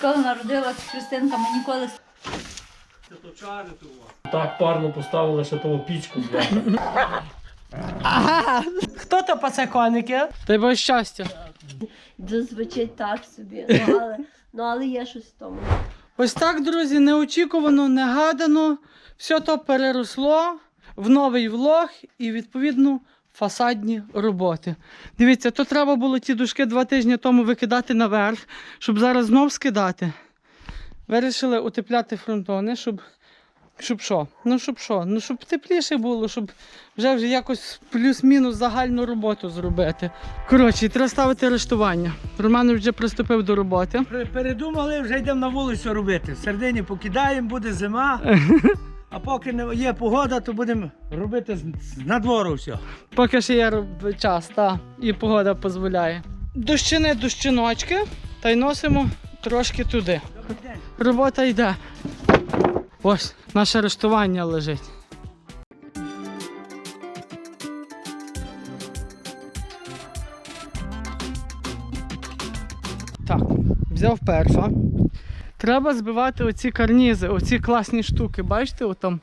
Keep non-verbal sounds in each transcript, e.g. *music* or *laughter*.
відколи народилась Христинка, ми ніколи Так парно поставили ще того пічку, бля. Хто то пасе коники? Дай щастя. Це звучить так собі. Ну але, ну, але є щось в тому. Ось так, друзі, неочікувано, негадано. Все то переросло в новий влог і відповідно фасадні роботи. Дивіться, то треба було ті дужки два тижні тому викидати наверх, щоб зараз знов скидати. Вирішили утепляти фронтони, щоб. Щоб що? Ну щоб що? Ну щоб тепліше було, щоб вже вже якось плюс-мінус загальну роботу зробити. Коротше, треба ставити арештування. Роман вже приступив до роботи. Передумали, вже йдемо на вулицю робити. В середині покидаємо, буде зима. *laughs* А поки не є погода, то будемо робити з, з надвору все. Поки ще є час, та, і погода дозволяє. Дощини, дощиночки, та й носимо трошки туди. Робота йде. Ось, наше арештування лежить. Так, взяв перфа. Треба збивати оці карнізи, оці класні штуки. Бачите, отам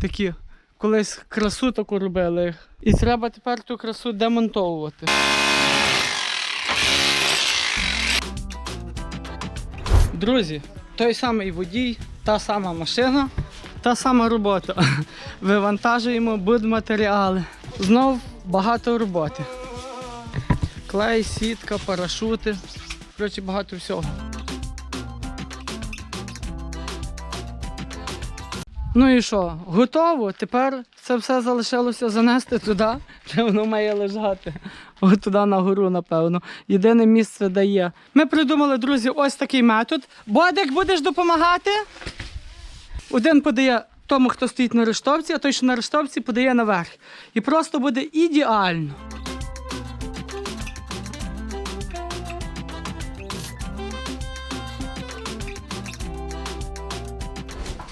такі колись красу таку робили. І треба тепер ту красу демонтовувати. Друзі, той самий водій, та сама машина, та сама робота. *laughs* Вивантажуємо будматеріали. Знов багато роботи. Клей, сітка, парашути. Коротше, багато всього. Ну і що, готово? Тепер це все залишилося занести туди, де воно має лежати. От туди на гору, напевно. Єдине місце де є. Ми придумали, друзі, ось такий метод. Бодик, будеш допомагати? Один подає тому, хто стоїть на рештовці, а той, що на рештовці, подає наверх. І просто буде ідеально.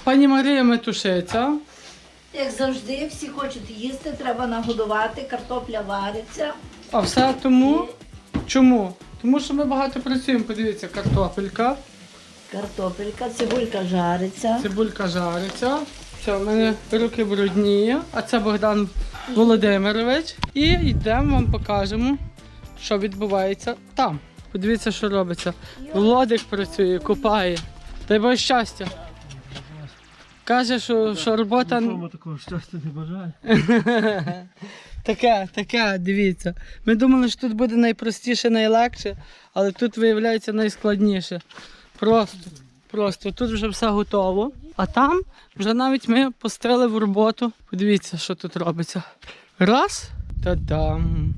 Пані Марія метушиться. Як завжди, всі хочуть їсти, треба нагодувати, картопля вариться. А все тому. Чому? Тому що ми багато працюємо. Подивіться, картопелька, Картопелька, цибулька жариться. цибулька жариться. Все, в мене руки брудні, а це Богдан Володимирович. І йдемо вам покажемо, що відбувається там. Подивіться, що робиться. Володик працює, купає. Дай Боже щастя. Каже, що, що робота. такого щастя не бажаю. *laughs* Таке, таке, дивіться. Ми думали, що тут буде найпростіше, найлегше, але тут виявляється найскладніше. Просто, просто тут вже все готово. А там вже навіть ми пустили в роботу. Подивіться, що тут робиться. Раз, та-дам.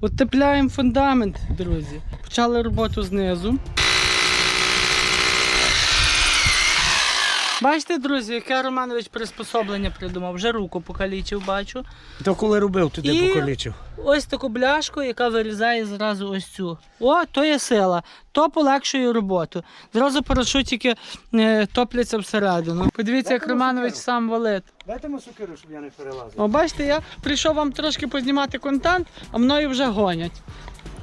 Утепляємо фундамент, друзі. Почали роботу знизу. Бачите, друзі, яке Романович приспособлення придумав. Вже руку покалічив, бачу. То коли робив, туди І- покалічив. Ось таку бляшку, яка вирізає зразу ось цю. О, то є сила. То полегшує роботу. Зразу парашутики е, топляться всередину. Подивіться, як Романович сам валить. Дайте мені сукиру, щоб я не перелазив. О, бачите, я прийшов вам трошки познімати контент, а мною вже гонять.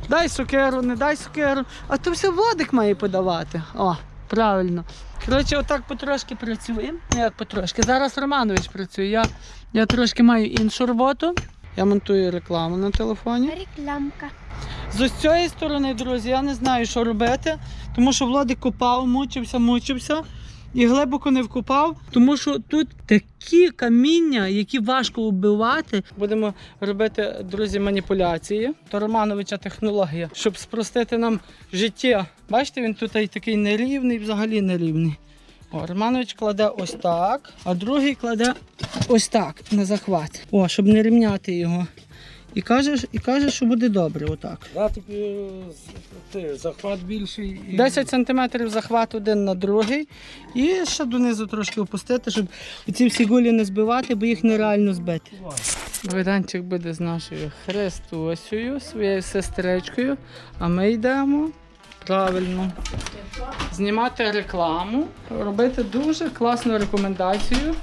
Дай сукеру, не дай сукеру. А то все водик має подавати. О, правильно. Коротше, отак потрошки працюємо. Ну як потрошки. Зараз Романович працює. Я, я трошки маю іншу роботу. Я монтую рекламу на телефоні. Рекламка. З ось цієї сторони, друзі, я не знаю, що робити, тому що Владик копав, мучився, мучився і глибоко не вкопав, тому що тут такі каміння, які важко вбивати. Будемо робити, друзі, маніпуляції. То Романовича технологія, щоб спростити нам життя. Бачите, він тут такий нерівний, взагалі нерівний. О, Романович кладе ось так, а другий кладе ось так на захват. О, щоб не рівняти його. І каже, і каже, що буде добре, отак. Да, тобі е, ти, захват більший. І... 10 см захват один на другий. І ще донизу трошки опустити, щоб ці всі гулі не збивати, бо їх нереально збити. Богданчик буде з нашою Христосею, своєю сестричкою. А ми йдемо правильно знімати рекламу, робити дуже класну рекомендацію.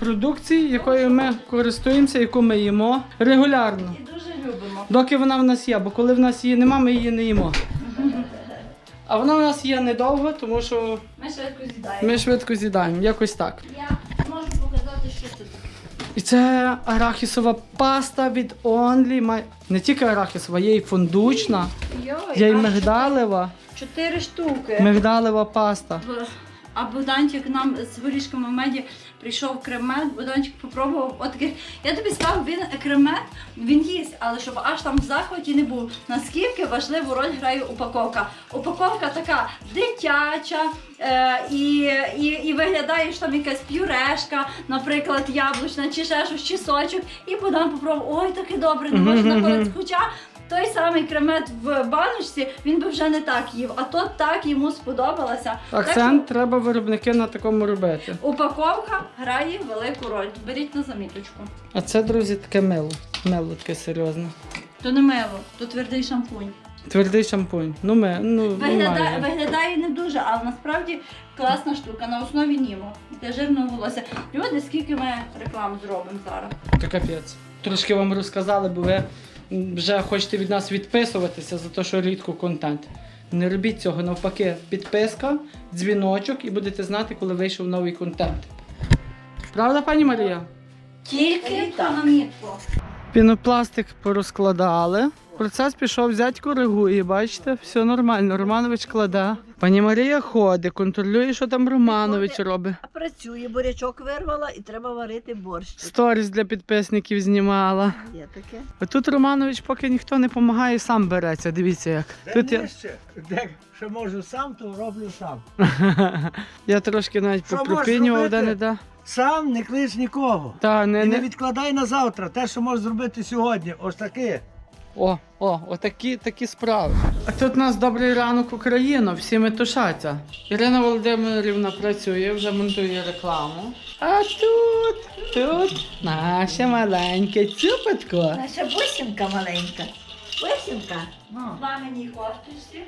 Продукції, якою ми користуємося, яку ми їмо регулярно. І дуже любимо. Доки вона в нас є, бо коли в нас її нема, ми її не їмо. А вона у нас є недовго, тому що Ми швидко з'їдаємо. ми швидко з'їдаємо, якось так. Я можу показати, що це таке. І це арахісова паста від Only. Не тільки арахісова, є і фундучна, є аж мигдалева. Чотири штуки. Мигдалева паста. А Богданчик нам з горішками в меді прийшов кремет, Богданчик попробував отакий. Я тобі сказав, він кремет, він їсть, але щоб аж там в захваті не був. Наскільки важливу роль грає упаковка. Упаковка така дитяча, е, і, і, і виглядає, що там якась пюрешка, наприклад, яблучна, чи ще щось, чи сочок. І Богдан попробував, ой, таке добре, не *laughs* находити. Хоча той самий кремет в баночці, він би вже не так їв, а то так йому сподобалося. Так Акцент треба виробники на такому робити. Упаковка грає велику роль. Беріть на заміточку. А це, друзі, таке мило. Мило таке серйозне. То не мило, то твердий шампунь. Твердий шампунь. Ну ми, ну Виглядає, виглядає не дуже, але насправді класна штука на основі Німо для жирного волосся. Люди, скільки ми реклам зробимо зараз? То капець. Трошки вам розказали, бо ви вже хочете від нас відписуватися за те, що рідко контент. Не робіть цього навпаки. Підписка, дзвіночок і будете знати, коли вийшов новий контент. Правда, пані Марія? Тільки мітку. Пінопластик порозкладали. Процес пішов, зять коригує, бачите, все нормально. Романович кладе. Пані Марія ходить, контролює, що там Романович робить. Працює, бурячок вирвала і треба варити борщ. Сторіс для підписників знімала. Є таке. А тут Романович, поки ніхто не допомагає, сам береться. Дивіться як. Тут я, ще, де що можу сам, то роблю сам. *laughs* я трошки навіть Що попропінював, де не да. Сам не клич нікого. Та не, І не не... відкладай на завтра те, що можеш зробити сьогодні. Ось таке. О, о, отакі такі справи. А тут у нас добрий ранок Україна, всі метушаться. Ірина Володимирівна працює, вже монтує рекламу. А тут, тут наше маленьке цюпатко. Наша бусинка маленька. Бусинка. Маминій кофточці.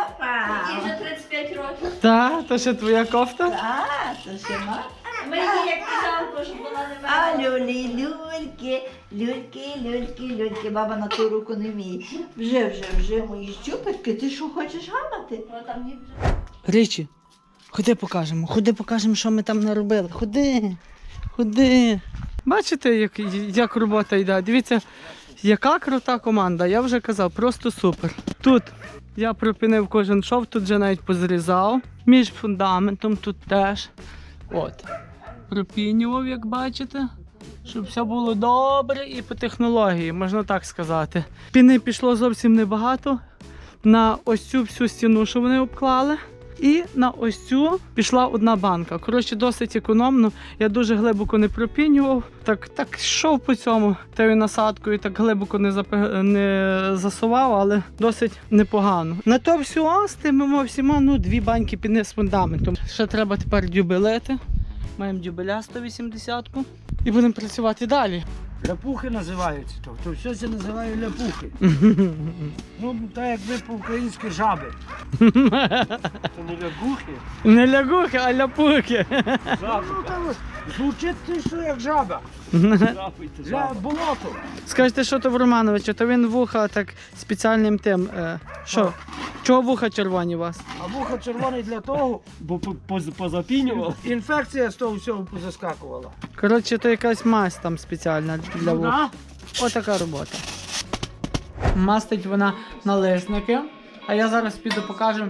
Опа. Їй вже 35 років. Та, то ще твоя кофта? А, то ще ма. Ми її як підалко, щоб вона не А люлі, люльки, люльки, люльки, люльки. Баба на ту руку не вміє. Вже, вже, вже мої щупочки. Ти що хочеш гамати? О, там їй вже Річі, ходи покажемо, ходи покажемо, що ми там наробили. Ходи, ходи. Бачите, як, як робота йде? Дивіться, яка крута команда. Я вже казав, просто супер. Тут я припинив кожен шов, тут вже навіть позрізав. Між фундаментом тут теж. От. Пропінював, як бачите. Щоб все було добре і по технології, можна так сказати. Піни пішло зовсім небагато на ось цю всю стіну, що вони обклали. І на ось цю пішла одна банка. Коротше, досить економно. Я дуже глибоко не пропінював. Так, так йшов по цьому тою насадкою, так глибоко не, запе- не засував, але досить непогано. На то все з тими всіма, ну, дві баньки піни з фундаментом. Ще треба тепер дюбелети. Маємо дюбеля 180-ку. І будемо працювати далі. Ляпухи називаються. То, то все це називає ляпухи. *laughs* Ну, так як ви по-українськи жаби. *laughs* То не лягухи, Не лягухи, а ляпухи. жаби. Ну, та ось, звучить ти що як жаба. *laughs* Жа, болото. Скажете, що то в Романовича, то він вуха так спеціальним тим. Е, що? Чого вуха червоні у вас? А вуха червоний для того, Бо по- поз- позапінював. інфекція з того всього позаскакувала. Коротше, то якась мазь там спеціальна для Ну, вух. да. Отака робота. Мастить вона налисники. А я зараз піду покажу,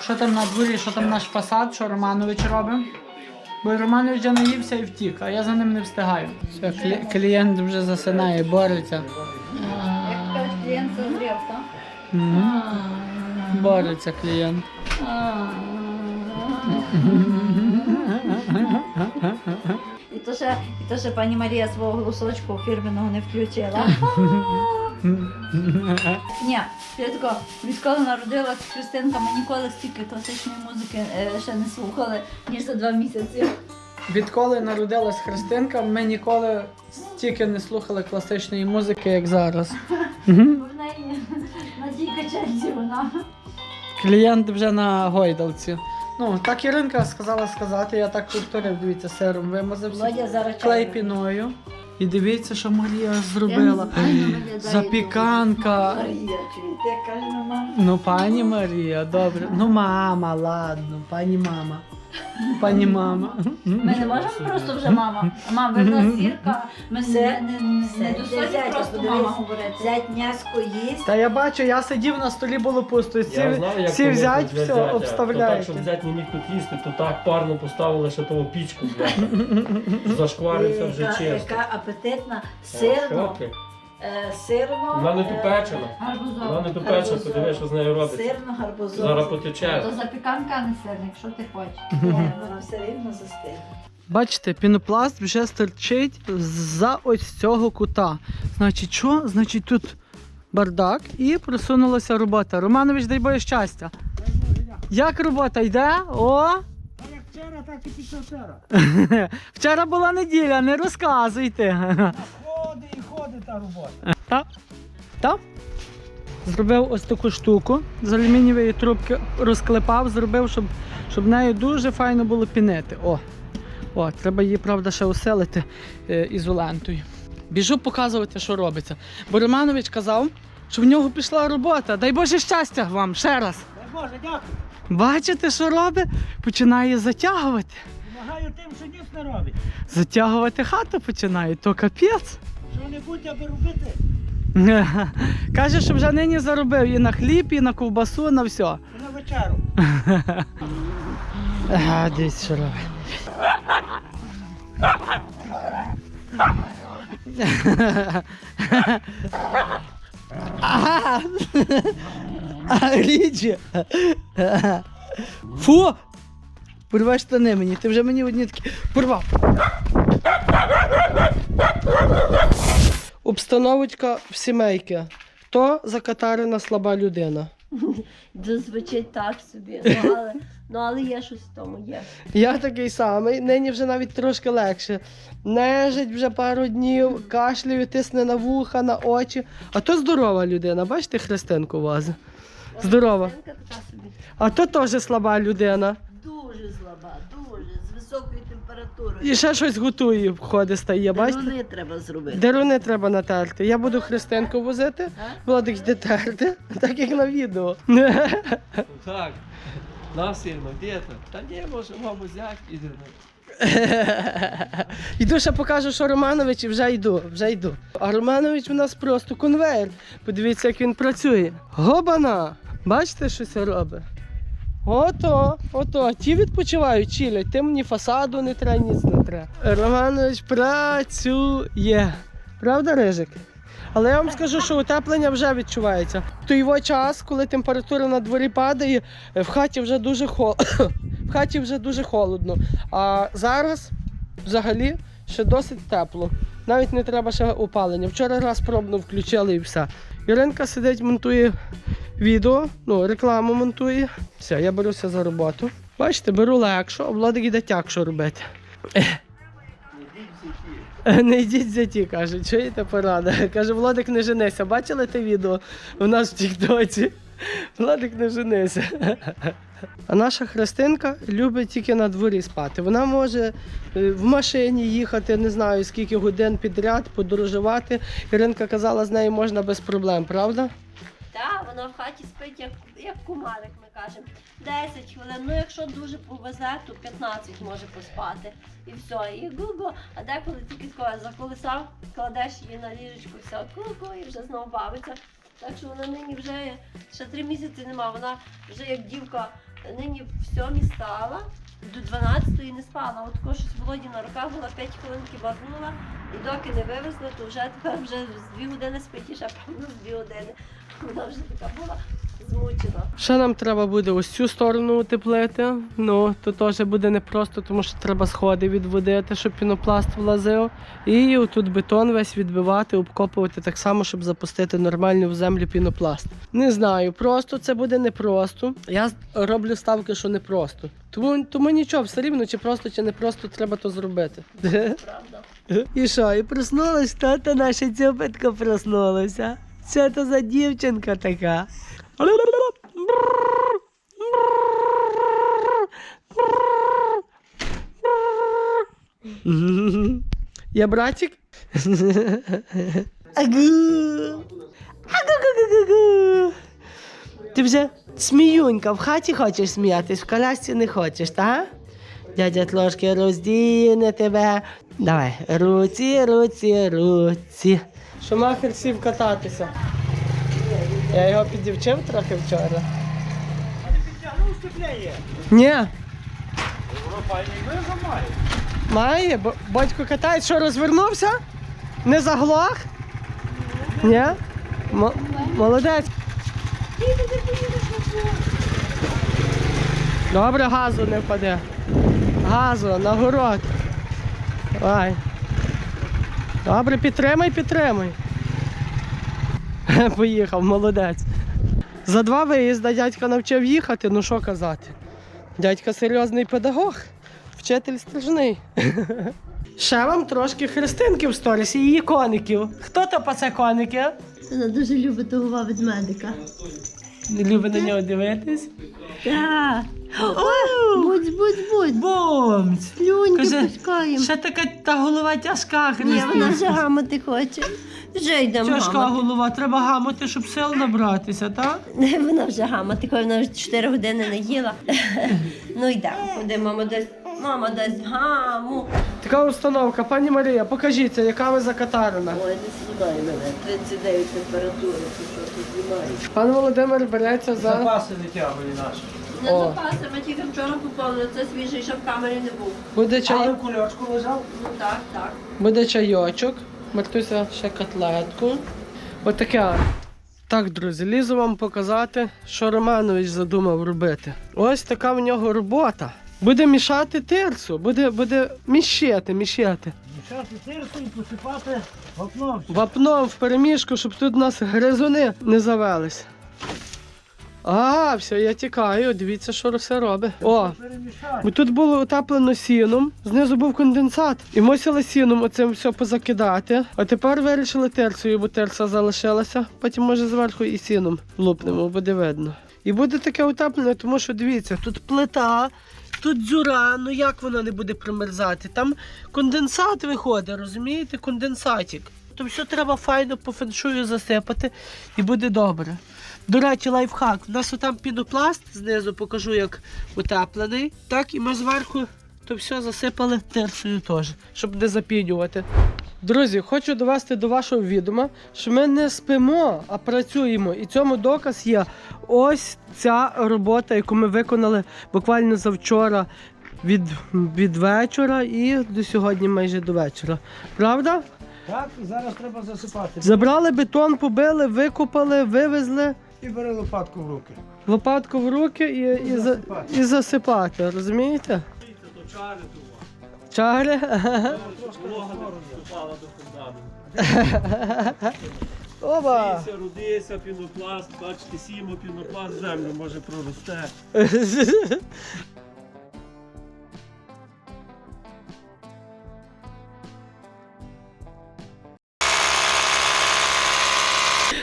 що там на дворі, що там наш фасад, що Романович робить. Бо Романович вже наївся і втік, а я за ним не встигаю. Все, клі- клієнт вже засинає, бореться. Як кажуть, клієнт созрів, так? Мгм. Бореться клієнт. І то ще, і то ще пані Марія свого голосочку фірменного не включила. *laughs* Ні, Святко, відколи народилась Христинка, ми ніколи стільки класичної музики е, ще не слухали, ніж за два місяці. Відколи народилась Христинка, ми ніколи стільки не слухали класичної музики, як зараз. Бо в неї на тій качельці вона. Клієнт вже на гойдалці. Ну, так Іринка сказала сказати, я так повторив, дивіться, сиром вимазався. Володя зараз чай. піною. І дивіться, що Марія зробила. Запіканка. Марія, чуєте, каже мама. Ну, пані Марія, добре. Ну, мама, ладно, пані мама. Пані мама. Ми не можемо просто вже мама. Мам, ви в нас зірка. Ми не, не, не просто мама говорити. Зять м'яско їсть. Та я бачу, я сидів на столі було пусто. Я Всі, знаю, як всі взять, все. То так, щоб взять не міг тут їсти, то так парно поставили ще того пічку, бляха. *laughs* Зашкварився вже Яка- чисто. Яка апетитна, Що сирно? Е, сирно. Вона не е, тупечена. Вона Гарбузова. не тупечена, подиви, що з нею робиться. Сирно гарбузово. Зараз потече. То запіканка, а не сирник, що ти хочеш. Ні, Вона все рівно застигне. Бачите, пінопласт вже стерчить за ось цього кута. Значить, що? Значить, тут бардак і просунулася робота. Романович, дай Боже щастя. Як робота йде? О! А як вчора, так і після вчора. *laughs* Вчора була неділя, не розказуйте. Ходи і ходи та робота. Та? Та? Зробив ось таку штуку з алюмінієвої трубки, розклепав, зробив, щоб, щоб нею дуже файно було пінити. О, О, треба її, правда, ще усилити е, ізолентою. Біжу показувати, що робиться. Бо Романович казав, що в нього пішла робота. Дай Боже щастя вам ще раз. Дай Боже, дякую. Бачите, що робить? Починає затягувати. Помагаю тим, що ніч не робить. Затягувати хату починає, то капець. Що-небудь аби робити. *laughs* Каже, що вже нині заробив і на хліб, і на ковбасу, на все. І на вечеру. *laughs* Ага, дивіться, що робить. Ага. *laughs* А, Ріджі. Фу! Порвай штани мені, ти вже мені одні такі порвав. Обстановочка в сімейки. Хто закатарена слаба людина? *laughs* Це звучить так собі. Ну але, ну, але є щось в тому, є. Я такий самий, нині вже навіть трошки легше. Нежить вже пару днів, кашляю, тисне на вуха, на очі. А то здорова людина, бачите, Христинку возить? Здорова. А то теж слаба людина. Дуже слаба, дуже, з високою температурою. І ще щось готує, входить, стає, бачите? Деруни треба зробити. Деруни треба натерти. Я буду Христинку возити, Владик йде терти, так як на відео. *laughs* Так, насильно, где-то. Та ні, може, мабуть, зять іде. *laughs* Йду ще покажу, що Романович, і вже йду, вже йду. А Романович у нас просто конвейер. Подивіться, як він працює. Гобана! Бачите, що це робить? Ото, ото, ті відпочивають, чилять, тим ні фасаду не треба, ніц не треба. Романович працює. Правда, Рижик? Але я вам скажу, що утеплення вже відчувається. В той його час, коли температура на дворі падає, в хаті вже дуже хол... *coughs* в хаті вже дуже холодно. А зараз взагалі ще досить тепло. Навіть не треба ще опалення. Вчора раз пробно включили і все. Іринка сидить, монтує відео, ну, рекламу монтує. Все, я беруся за роботу. Бачите, беру легше, а Владик іде тягше робити. Не йдіть за ті, каже, чуєте порада. Каже, Владик не женися. Бачили те відео у нас в Тіктоці? Владик не женися. А наша Христинка любить тільки на дворі спати. Вона може е, в машині їхати, не знаю скільки годин підряд, подорожувати. Іринка казала, з нею можна без проблем, правда? Так, вона в хаті спить, як, як кумарик, ми кажемо. 10 хвилин. Ну, якщо дуже повезе, то 15 може поспати. І все. І гу-гу. А деколи тільки заколисав, кладеш її на ліжечку, все, ку-ку, і вже знову бавиться. Так що вона нині вже ще три місяці нема. Вона вже як дівка нині в сьомій стала. До 12-ї не спала. От щось Володі на руках була 5 хвилин кібарнула, і доки не вивезли, то вже тепер вже з 2 години спить і ще певно з 2 години. Вона вже така була змучена. Ще нам треба буде ось цю сторону утеплити. Ну, то теж буде непросто, тому що треба сходи відводити, щоб пінопласт влазив. І отут бетон весь відбивати, обкопувати так само, щоб запустити нормально в землю пінопласт. Не знаю, просто це буде непросто. Я роблю ставки, що непросто. Тому, тому нічого, все рівно, чи просто, чи не просто, треба то зробити. *laughs* Правда. *laughs* І що, і проснулась, тата наша цьопитка проснулася. Що то за дівчинка така? *laughs* Я братик? *laughs* Агу. Ти вже сміюнька, в хаті хочеш сміятись, в колясці не хочеш, так? Дядя трошки роздіне тебе. Давай, руці, руці, руці. Шумахер сів кататися. Я його підівчив трохи вчора. Ні. Має, бо батько катає, що розвернувся? Не заглох? Ні? Мо- Молодець. Добре, газу не впаде. Газу, на город. Давай. Добре, підтримай, підтримай. *laughs* Поїхав, молодець. За два виїзда дядька навчив їхати, ну що казати. Дядька серйозний педагог, вчитель стрижний. *laughs* Ще вам трошки христинки в сторісі і її коників. Хто то пасе коники? Вона дуже любить того ведмедика. Не любить на нього дивитись. Так. Будь, будь, будь. Бомць! Слюньки Каже, пускаємо. Ще така та голова тяжка, Ні, вона вже Христина. гамати хоче. Вже йдемо Тяжка гамати. голова, треба гамати, щоб сил набратися, так? *laughs* Вона вже гамати, коли вона вже 4 години не їла. *laughs* ну йдемо, куди мама дасть. Мама дасть гаму. Така установка, пані Марія, покажіться, яка ви закатарена. Ой, не знімай мене. 39 температури, ти що ти знімаєш? Пан Володимир береться за. Запаси не тягли наші. Не О. запасами, тільки вчора купили, це свіжий, ще в камері не був. Буде Але чай, в кульочку лежав. Ну так, так. буде чайочок. Мартуся ще котлетку. Отаке. Так, друзі, лізу вам показати, що Романович задумав робити. Ось така в нього робота. Буде мішати тирсу, буде, буде міщити, міщити. Мішати тирсу і посипати вапном. Вапном в переміжку, щоб тут у нас гризуни не завелись. А, все, я тікаю. Дивіться, що все робить. О, Бо тут було утеплено сіном, знизу був конденсат. І мусили сіном оцим все позакидати. А тепер вирішили терцею, бо терця залишилася. Потім може зверху і сіном лупнемо, буде видно. І буде таке утеплення, тому що дивіться, тут плита, тут дзюра, ну як вона не буде примерзати? Там конденсат виходить, розумієте? Конденсатик. То все треба файно по феншую засипати і буде добре. До речі, лайфхак. У нас отам пінопласт знизу покажу, як утеплений. Так, і ми зверху то все засипали терсою теж, щоб не запінювати. Друзі, хочу довести до вашого відома, що ми не спимо, а працюємо. І цьому доказ є ось ця робота, яку ми виконали буквально завчора від, від вечора і до сьогодні майже до вечора. Правда? Так, і зараз треба засипати. Забрали бетон, побили, викопали, вивезли. І бери лопатку в руки. лопатку в руки і, і, за, засипати. і засипати, розумієте? Чари? Фундаменту. Оба! Сійся, рудися, пінопласт, бачите, сіємо пінопласт, землю може проросте.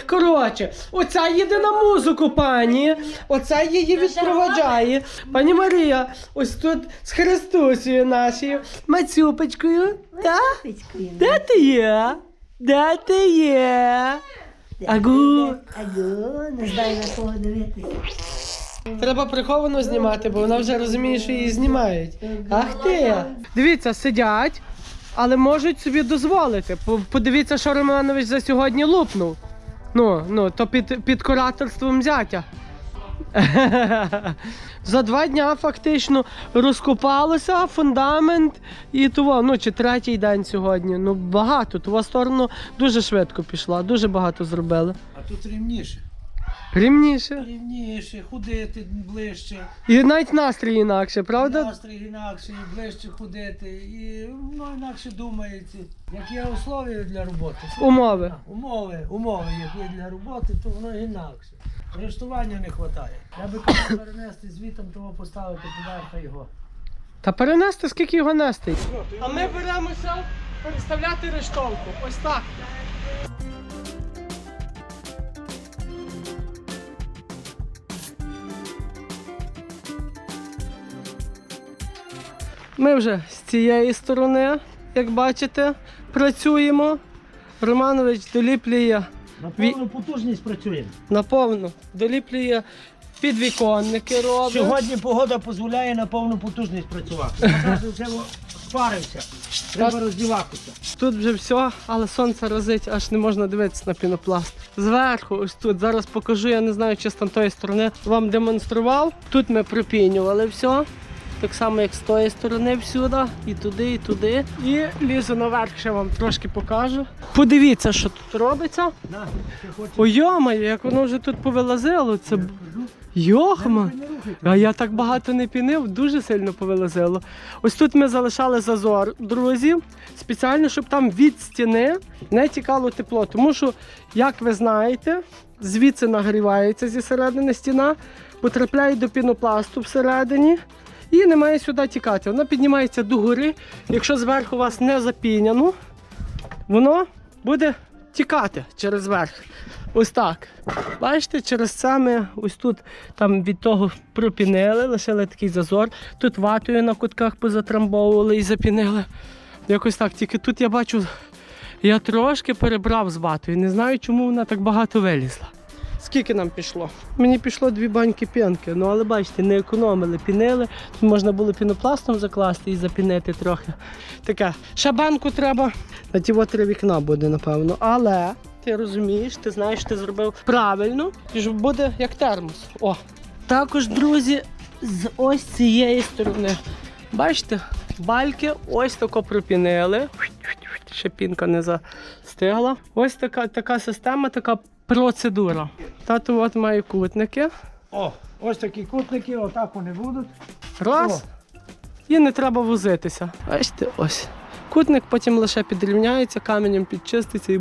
Коротше, оця їде на музику, пані. Оця її відпроваджає. Пані Марія, ось тут з Христусею нашою Мацюпочкою. Так? Де ти є? Де ти є? Агу. Аго, не знаю на кого дивитися. Треба приховано знімати, бо вона вже розуміє, що її знімають. Ах ти! Дивіться, сидять, але можуть собі дозволити. Подивіться, що Романович за сьогодні лупнув. Ну, ну, то під, під кураторством зятя. *laughs* За два дня фактично розкопалося фундамент і того, ну чи третій день сьогодні. Ну багато. Того сторону дуже швидко пішла, дуже багато зробили. А тут рівніше. Рівніше. Рівніше, ходити ближче. І навіть настрій інакше, правда? Настрій інакше, і ближче ходити. І воно інакше думається. Як є условия для роботи. Умови. Умови, умови як є для роботи, то воно інакше. Рештування не вистачає. Я би хотів перенести звітом того поставити поверха його. Та перенести, скільки його нести. А ми беремося переставляти рештовку. Ось так. Ми вже з цієї сторони, як бачите, працюємо. Романович доліплює На повну потужність працюємо. наповну, доліплює підвіконники робить. Сьогодні погода дозволяє на повну потужність працювати. *laughs* О, спарився. Треба роздіватися. Тут вже все, але сонце разить, аж не можна дивитися на пінопласт. Зверху, ось тут. Зараз покажу, я не знаю, чи з там тої сторони вам демонстрував. Тут ми пропінювали все. Так само, як з тої сторони всюди, і туди, і туди. І лізу наверх, ще вам трошки покажу. Подивіться, що тут робиться. Хочеш. Як воно вже тут повилазило. Це Йохма. А я так багато не пінив, дуже сильно повилазило. Ось тут ми залишали зазор, друзі, спеціально, щоб там від стіни не тікало тепло. Тому що, як ви знаєте, звідси нагрівається зі середини стіна, потрапляє до пінопласту всередині і не має сюди тікати. Вона піднімається догори. Якщо зверху у вас не запіняно, воно буде тікати через верх. Ось так. Бачите, через це ми ось тут там від того пропінили, лишили такий зазор. Тут ватою на кутках позатрамбовували і запінили. Якось так. Тільки тут я бачу, я трошки перебрав з ватою. Не знаю, чому вона так багато вилізла. Скільки нам пішло? Мені пішло дві баньки пінки, ну але бачите, не економили, пінили. Тут можна було пінопластом закласти і запінити трохи. Таке. Ще банку треба. На ті три вікна буде, напевно. Але ти розумієш, ти знаєш, ти зробив правильно, і ж буде як термос. О. Також, друзі, з ось цієї сторони. Бачите, бальки ось тако пропінили. Ще пінка не застигла. Ось така, така система, така процедура. Тату от має кутники. О, ось такі кутники, отак вони будуть. Раз. І не треба возитися. Бачите, ось. Кутник потім лише підрівняється, каменем підчиститься і